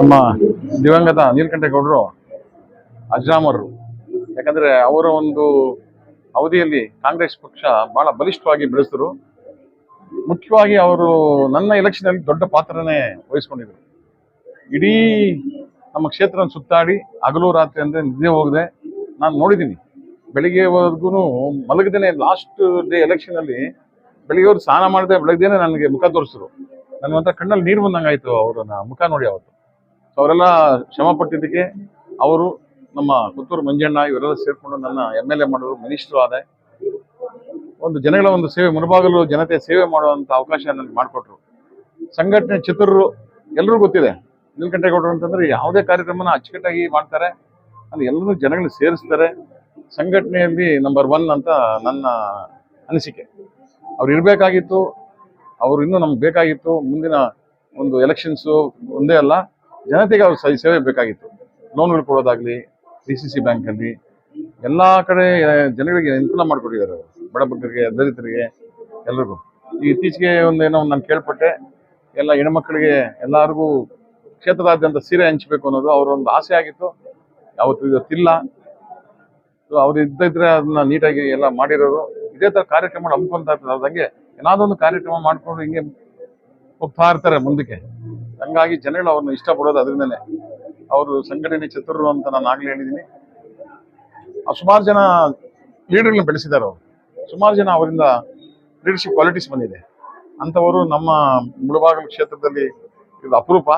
ನಮ್ಮ ದಿವಂಗತ ನೀಲಕಂಠೇಗೌಡರು ಅಜರಾಮರು. ಯಾಕಂದ್ರೆ ಅವರ ಒಂದು ಅವಧಿಯಲ್ಲಿ ಕಾಂಗ್ರೆಸ್ ಪಕ್ಷ ಬಹಳ ಬಲಿಷ್ಠವಾಗಿ ಬೆಳೆಸಿದ್ರು. ಮುಖ್ಯವಾಗಿ ಅವರು ನನ್ನ ಎಲೆಕ್ಷನ್ ಅಲ್ಲಿ ದೊಡ್ಡ ಪಾತ್ರನೇ ವಹಿಸ್ಕೊಂಡಿದ್ರು. ಇಡೀ ನಮ್ಮ ಕ್ಷೇತ್ರ ಸುತ್ತಾಡಿ ಹಗಲು ರಾತ್ರಿ ಅಂದ್ರೆ ನಿದ್ದೆ ಹೋಗದೆ ನಾನು ನೋಡಿದ್ದೀನಿ. ಬೆಳಿಗ್ಗೆವರೆಗೂ ಮಲಗದೇನೆ ಲಾಸ್ಟ್ ಡೇ ಎಲೆಕ್ಷನ್ ಅಲ್ಲಿ ಬೆಳಿಗ್ಗೆ ಅವ್ರು ಸ್ನಾನ ಮಾಡದೆ, ಬೆಳಗ್ಗೆನೆ ನನಗೆ ಮುಖ ತೋರಿಸಿದ್ರು. ನನ್ನ ಒಂಥರ ಕಣ್ಣಲ್ಲಿ ನೀರು ಬಂದಂಗಾಯ್ತು ಅವರನ್ನ ಮುಖ ನೋಡಿ ಅವತ್ತು. ಸೊ ಅವರೆಲ್ಲ ಶ್ರಮ ಪಟ್ಟಿದ್ದಕ್ಕೆ ಅವರು ನಮ್ಮ ಪುತ್ತೂರು ಮಂಜಣ್ಣ ಇವರೆಲ್ಲ ಸೇರಿಕೊಂಡು ನನ್ನ ಎಂ ಎಲ್ ಎ ಮಾಡಿದ್ರು ಮಿನಿಸ್ಟ್ರು ಆದೆ. ಒಂದು ಜನಗಳ ಒಂದು ಸೇವೆ ಮುನಬಾಗಲು ಜನತೆ ಸೇವೆ ಮಾಡುವಂತ ಅವಕಾಶ ನನಗೆ ಮಾಡಿಕೊಟ್ರು. ಸಂಘಟನೆ ಚಿತ್ರರು ಎಲ್ಲರೂ ಗೊತ್ತಿದೆ. ನೀಲಕಂಠೇಗೌಡರು ಅಂತಂದ್ರೆ ಯಾವುದೇ ಕಾರ್ಯಕ್ರಮನ ಅಚ್ಚುಕಟ್ಟಾಗಿ ಮಾಡ್ತಾರೆ. ಅಲ್ಲಿ ಎಲ್ಲರೂ ಜನಗಳನ್ನ ಸೇರಿಸ್ತಾರೆ. ಸಂಘಟನೆಯಲ್ಲಿ ನಂಬರ್ ಒನ್ ಅಂತ ನನ್ನ ಅನಿಸಿಕೆ. ಅವ್ರು ಇರಬೇಕಾಗಿತ್ತು, ಅವರು ಇನ್ನೂ ನಮ್ಗೆ ಬೇಕಾಗಿತ್ತು, ಮುಂದಿನ ಒಂದು ಎಲೆಕ್ಷನ್ಸು ಒಂದೇ ಅಲ್ಲ, ಜನತೆಗೆ ಅವ್ರ ಸೇವೆ ಬೇಕಾಗಿತ್ತು. ಲೋನ್ಗಳು ಕೊಡೋದಾಗ್ಲಿ ಡಿ ಸಿ ಸಿ ಬ್ಯಾಂಕಲ್ಲಿ ಎಲ್ಲ ಕಡೆ ಜನಗಳಿಗೆ ಅನುಕೂಲ ಮಾಡಿಕೊಟ್ಟಿದ್ದಾರೆ ಅವರು. ಬಡಬಗ್ಗರಿಗೆ ದಲಿತರಿಗೆ ಎಲ್ಲರಿಗೂ ಇತ್ತೀಚೆಗೆ ಒಂದು ಏನೋ ನಾನು ಕೇಳ್ಪಟ್ಟೆ, ಎಲ್ಲ ಹೆಣ್ಮಕ್ಳಿಗೆ ಎಲ್ಲರಿಗೂ ಕ್ಷೇತ್ರದಾದ್ಯಂತ ಸೀರೆ ಹಂಚಬೇಕು ಅನ್ನೋದು ಅವರೊಂದು ಆಸೆ ಆಗಿತ್ತು. ಯಾವತ್ತು ಇವತ್ತಿಲ್ಲ. ಸೊ ಅವ್ರು ಇದ್ದಿದ್ರೆ ಅದನ್ನ ನೀಟಾಗಿ ಎಲ್ಲ ಮಾಡಿರೋರು. ಇದೇ ತರ ಕಾರ್ಯಕ್ರಮ ಹಮ್ಮಿಕೊಳ್ತಾ ಇರ್ತಾರೆ ಅದಂಗೆ ಏನಾದ್ರು ಒಂದು ಕಾರ್ಯಕ್ರಮ ಮಾಡ್ಕೊಂಡು ಹಿಂಗೆ ಹೋಗ್ತಾ ಇರ್ತಾರೆ ಮುಂದಕ್ಕೆ. ಹಂಗಾಗಿ ಜನಗಳು ಅವ್ರನ್ನ ಇಷ್ಟಪಡೋದು ಅದರಿಂದನೇ ಅವರು ಸಂಘಟನೆ ಚತುರರು ಅಂತ ನಾನು ಆಗ್ಲೇ ಹೇಳಿದ್ದೀನಿ. ಸುಮಾರು ಜನ ಲೀಡರ್ಗಳನ್ನ ಬೆಳೆಸಿದ್ದಾರೆ ಅವರು. ಸುಮಾರು ಜನ ಅವರಿಂದ ಲೀಡರ್ಶಿಪ್ ಕ್ವಾಲಿಟೀಸ್ ಬಂದಿದೆ. ಅಂಥವರು ನಮ್ಮ ಮುಳಬಾಗಲು ಕ್ಷೇತ್ರದಲ್ಲಿ ಇದು ಅಪರೂಪ.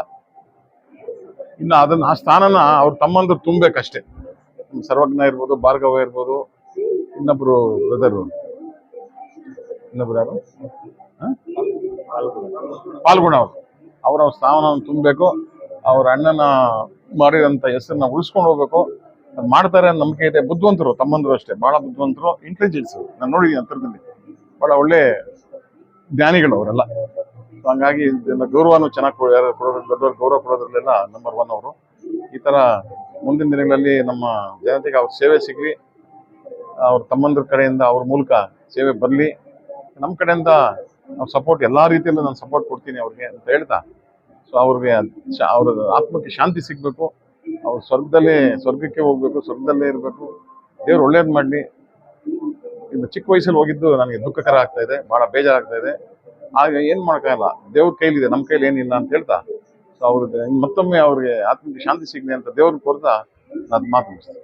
ಇನ್ನು ಅದನ್ನ, ಆ ಸ್ಥಾನನ ಅವ್ರು ತಮ್ಮಂದ್ರು ತುಂಬಬೇಕಷ್ಟೇ. ಸರ್ವಜ್ಞ ಇರ್ಬೋದು, ಭಾರ್ಗವ ಇರ್ಬೋದು, ಇನ್ನೊಬ್ರು ಬ್ರದರು ಇನ್ನೊಬ್ರು ಯಾರು? ಪಾಲ್ಗುಣ ಅವರು. ಅವರ ಸ್ಥಾನವನ್ನು ತುಂಬಬೇಕು. ಅವ್ರ ಅಣ್ಣನ ಮಾಡಿದಂತ ಹೆಸರನ್ನ ಉಳಿಸ್ಕೊಂಡು ಹೋಗ್ಬೇಕು. ಅದು ಮಾಡ್ತಾರೆ ಅನ್ನೋ ನಂಬಿಕೆ ಇದೆ. ಬುದ್ಧಿವಂತರು, ತಮ್ಮಂದ್ರು ಅಷ್ಟೇ. ಬಹಳ ಬುದ್ಧಿವಂತರು ಇಂಟೆಲಿಜೆನ್ಸ್ ನಾನು ನೋಡಿದ್ದೀನಿ ಹತ್ರದಲ್ಲಿ ಬಹಳ ಒಳ್ಳೆ ಜ್ಞಾನಿಗಳು ಅವರೆಲ್ಲ. ಹಂಗಾಗಿ ಗೌರವನು ಚೆನ್ನಾಗಿ ದೊಡ್ಡವ್ರ ಗೌರವ ಕೊಡೋದ್ರಲ್ಲೆಲ್ಲ ನಂಬರ್ ಒನ್ ಅವರು. ಈ ತರ ಮುಂದಿನ ದಿನಗಳಲ್ಲಿ ನಮ್ಮ ಜನತೆಗೆ ಅವ್ರ ಸೇವೆ ಸಿಗಲಿ. ಅವ್ರ ತಮ್ಮಂದ್ರ ಕಡೆಯಿಂದ ಅವ್ರ ಮೂಲಕ ಸೇವೆ ಬರಲಿ. ನಮ್ಮ ಕಡೆಯಿಂದ ನಾವು ಸಪೋರ್ಟ್ ಎಲ್ಲ ರೀತಿಯಲ್ಲೂ ನಾನು ಸಪೋರ್ಟ್ ಕೊಡ್ತೀನಿ ಅವ್ರಿಗೆ ಅಂತ ಹೇಳ್ತಾ. ಸೊ ಅವ್ರಿಗೆ ಅವ್ರ ಆತ್ಮಕ್ಕೆ ಶಾಂತಿ ಸಿಗಬೇಕು. ಅವ್ರ ಸ್ವರ್ಗದಲ್ಲಿ ಸ್ವರ್ಗಕ್ಕೆ ಹೋಗ್ಬೇಕು, ಸ್ವರ್ಗದಲ್ಲೇ ಇರಬೇಕು. ದೇವ್ರು ಒಳ್ಳೇದ್ ಮಾಡಲಿ. ಇನ್ನು ಚಿಕ್ಕ ವಯಸ್ಸಲ್ಲಿ ಹೋಗಿದ್ದು ನನಗೆ ದುಃಖಕರ ಆಗ್ತಾ ಇದೆ, ಬಹಳ ಬೇಜಾರಾಗ್ತಾ ಇದೆ. ಆಗ ಏನು ಮಾಡೋಕ್ಕಾಗಲ್ಲ. ದೇವ್ರ ಕೈಲಿದೆ ನಮ್ಮ ಕೈಲಿ ಏನಿಲ್ಲ ಅಂತ ಹೇಳ್ತಾ. ಸೊ ಅವ್ರಿಗೆ ಮತ್ತೊಮ್ಮೆ ಅವ್ರಿಗೆ ಆತ್ಮಕ್ಕೆ ಶಾಂತಿ ಸಿಗ್ಲಿ ಅಂತ ದೇವ್ರನ್ನ ಕೋರ್ತಾ ನಾನು ಮಾತು ಮುಗಿಸ್ತೇನೆ.